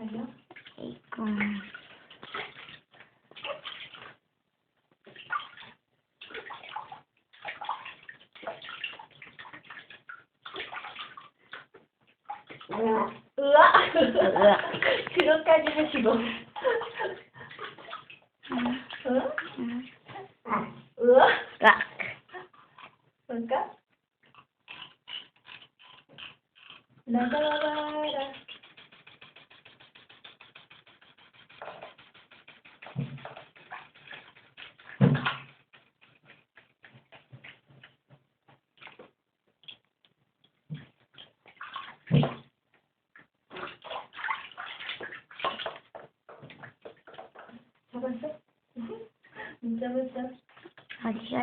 아니요? 이거. 으아. 으아. 그것까지 하시고. 음, 응? 음. 으아. 으악. 볼까? 나가봐라. 못 잡았어? 어디?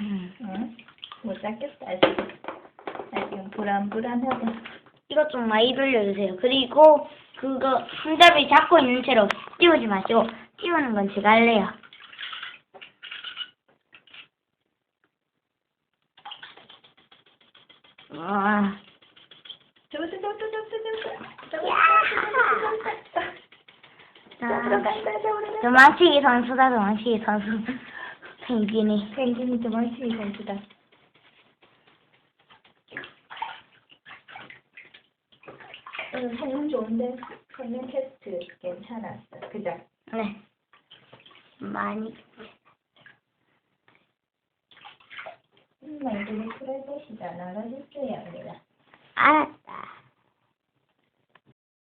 음. 응? 못 잡겠어, 아직. 아직은 불안불안하고. 이것 좀 많이 돌려주세요. 그리고 그거 손잡이 잡고 있는 채로 띄우지 마시고 띄우는 건 제가 할래요. 아, 잡았어, 잡았어, 잡았어. 도망치기 선수다, 도망치기 선수. 펭귄이. 펭귄이 도망치기 선수다. 오늘 성능 좋은데 성능 테스트 괜찮았어. 그죠? 네. 많이. 음, 말들이 프라이빗이잖아. 알아줬어야 합니다. 아,